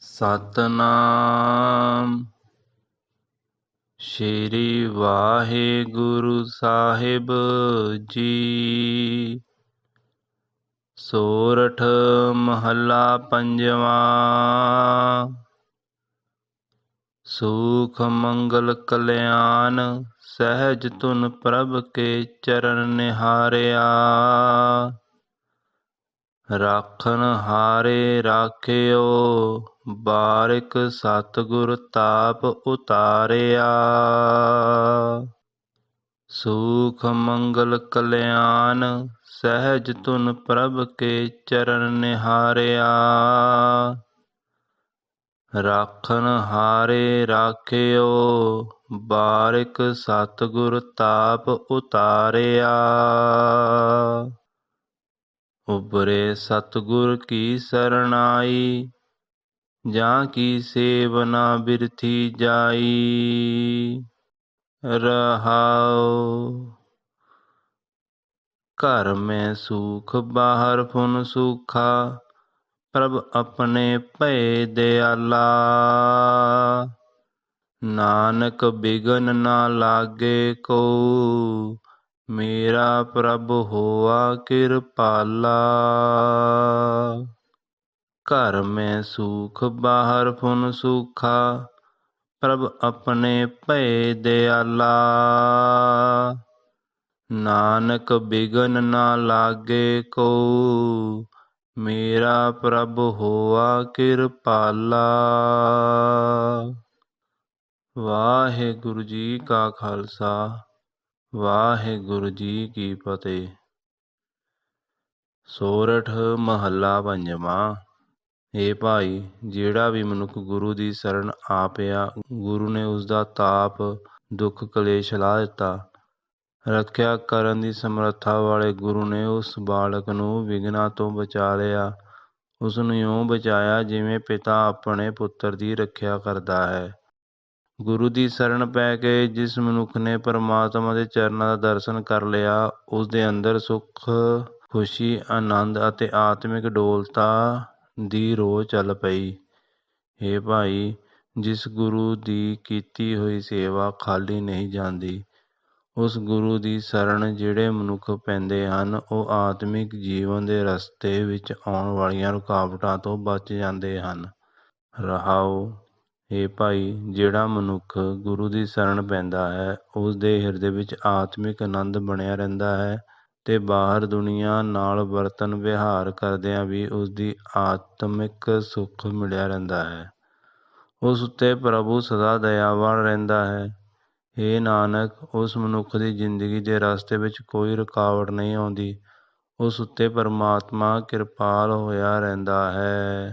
ਸਤਨਾਮ। ਸ਼੍ਰੀ ਵਾਹਿਗੁਰੂ ਸਾਹਿਬ ਜੀ। ਸੋਰਠ ਮਹੱਲਾ ਪੰਜਵਾਂ। ਸੁਖ ਮੰਗਲ ਕਲਿਆਣ ਸਹਿਜ ਤੁਨ ਪ੍ਰਭ ਕੇ ਚਰਨ ਨਿਹਾਰਿਆ। ਰਾਖਨ ਹਾਰੇ ਰਾਖਿਓ, ਬਾਰਿਕ ਸਤਿਗੁਰ ਤਾਪ ਉਤਾਰਿਆ। ਸੁਖ ਮੰਗਲ ਕਲਿਆਣ ਸਹਿਜ ਤੁਨ ਪ੍ਰਭ ਕੇ ਚਰਨ ਨਿਹਾਰਿਆ। ਰਾਖਨ ਹਾਰੇ ਰਾਖਿਓ, ਬਾਰਿਕ ਸਤਿਗੁਰ ਤਾਪ ਉਤਾਰਿਆ। ਉਬਰੇ ਸਤਿਗੁਰ ਕੀ ਸਰਣਾਈ, ਜਾਂ ਕੀ ਸੇਵਨਾ ਬਿਰਥੀ ਜਾਈ। ਰਹਾਉ, ਘਰ ਮੈਂ ਸੁਖ, ਬਾਹਰ ਫੁਨ ਸੁਖਾ, ਪ੍ਰਭ ਆਪਣੇ ਭੈ ਦਿਆਲਾ। ਨਾਨਕ ਬਿਗਨ ਨਾ ਲਾਗੇ ਕੋ ਮੇਰਾ ਪ੍ਰਭ ਹੋਆ ਕਿਰਪਾਲਾ। ਘਰ ਮੈਂ ਸੁਖ, ਬਾਹਰ ਫੁਨ ਸੁਖਾ। ਪ੍ਰਭ ਆਪਣੇ ਭੈ ਦਿਆਲਾ। ਨਾਨਕ ਬਿਗਨ ਨਾ ਲਾਗੇ ਕੋ। ਮੇਰਾ ਪ੍ਰਭ ਹੋਆ ਕਿਰਪਾਲਾ। ਵਾਹਿਗੁਰੂ ਜੀ ਕਾ ਖਾਲਸਾ। ਵਾਹਿਗੁਰੂ ਜੀ ਕੀ ਫਤਿਹ। ਸੋਰਠ ਮਹੱਲਾ ਪੰਜਵਾਂ ਏ ਭਾਈ, ਜਿਹੜਾ ਵੀ ਮਨੁੱਖ ਗੁਰੂ ਦੀ ਸ਼ਰਨ ਆ ਪਿਆ, ਗੁਰੂ ਨੇ ਉਸ ਦਾ ਤਾਪ, ਦੁੱਖ, ਕਲੇਸ਼ ਲਾ ਦਿੱਤਾ। ਰੱਖਿਆ ਕਰਨ ਦੀ ਸਮਰੱਥਾ ਵਾਲੇ ਗੁਰੂ ਨੇ ਉਸ ਬਾਲਕ ਨੂੰ ਵਿਗਨਾ ਤੋਂ ਬਚਾ ਲਿਆ। ਉਸ ਨੂੰ ਇਉਂ ਬਚਾਇਆ ਜਿਵੇਂ ਪਿਤਾ ਆਪਣੇ ਪੁੱਤਰ ਦੀ ਰੱਖਿਆ ਕਰਦਾ ਹੈ। ਗੁਰੂ ਦੀ ਸ਼ਰਨ ਪੈ ਕੇ ਜਿਸ ਮਨੁੱਖ ਨੇ ਪਰਮਾਤਮਾ ਦੇ ਚਰਨਾਂ ਦਾ ਦਰਸ਼ਨ ਕਰ ਲਿਆ ਉਸ ਦੇ ਅੰਦਰ ਸੁੱਖ, ਖੁਸ਼ੀ, ਆਨੰਦ ਅਤੇ ਆਤਮਿਕ ਡੋਲਤਾ ਦੀ ਰੋਹ ਚੱਲ ਪਈ। ਏ ਭਾਈ, ਜਿਸ ਗੁਰੂ ਦੀ ਕੀਤੀ ਹੋਈ ਸੇਵਾ ਖਾਲੀ ਨਹੀਂ ਜਾਂਦੀ, ਉਸ ਗੁਰੂ ਦੀ ਸ਼ਰਨ ਜਿਹੜੇ ਮਨੁੱਖ ਪੈਂਦੇ ਹਨ, ਉਹ ਆਤਮਿਕ ਜੀਵਨ ਦੇ ਰਸਤੇ ਵਿੱਚ ਆਉਣ ਵਾਲੀਆਂ ਰੁਕਾਵਟਾਂ ਤੋਂ ਬਚ ਜਾਂਦੇ ਹਨ। ਰਹਾਉ ਏ ਭਾਈ, ਜਿਹੜਾ ਮਨੁੱਖ ਗੁਰੂ ਦੀ ਸ਼ਰਨ ਪੈਂਦਾ ਹੈ ਉਸ ਦੇ ਹਿਰਦੇ ਵਿੱਚ ਆਤਮਿਕ ਆਨੰਦ ਬਣਿਆ ਰਹਿੰਦਾ ਹੈ ਅਤੇ ਬਾਹਰ ਦੁਨੀਆ ਨਾਲ ਵਰਤਣ ਵਿਹਾਰ ਕਰਦਿਆਂ ਵੀ ਉਸ ਦੀ ਆਤਮਿਕ ਸੁੱਖ ਮਿਲਿਆ ਰਹਿੰਦਾ ਹੈ। ਉਸ ਉੱਤੇ ਪ੍ਰਭੂ ਸਦਾ ਦਇਆਵਾਨ ਰਹਿੰਦਾ ਹੈ। ਏ ਨਾਨਕ, ਉਸ ਮਨੁੱਖ ਦੀ ਜ਼ਿੰਦਗੀ ਦੇ ਰਸਤੇ ਵਿੱਚ ਕੋਈ ਰੁਕਾਵਟ ਨਹੀਂ ਆਉਂਦੀ। ਉਸ ਉੱਤੇ ਪਰਮਾਤਮਾ ਕਿਰਪਾਲ ਹੋਇਆ ਰਹਿੰਦਾ ਹੈ।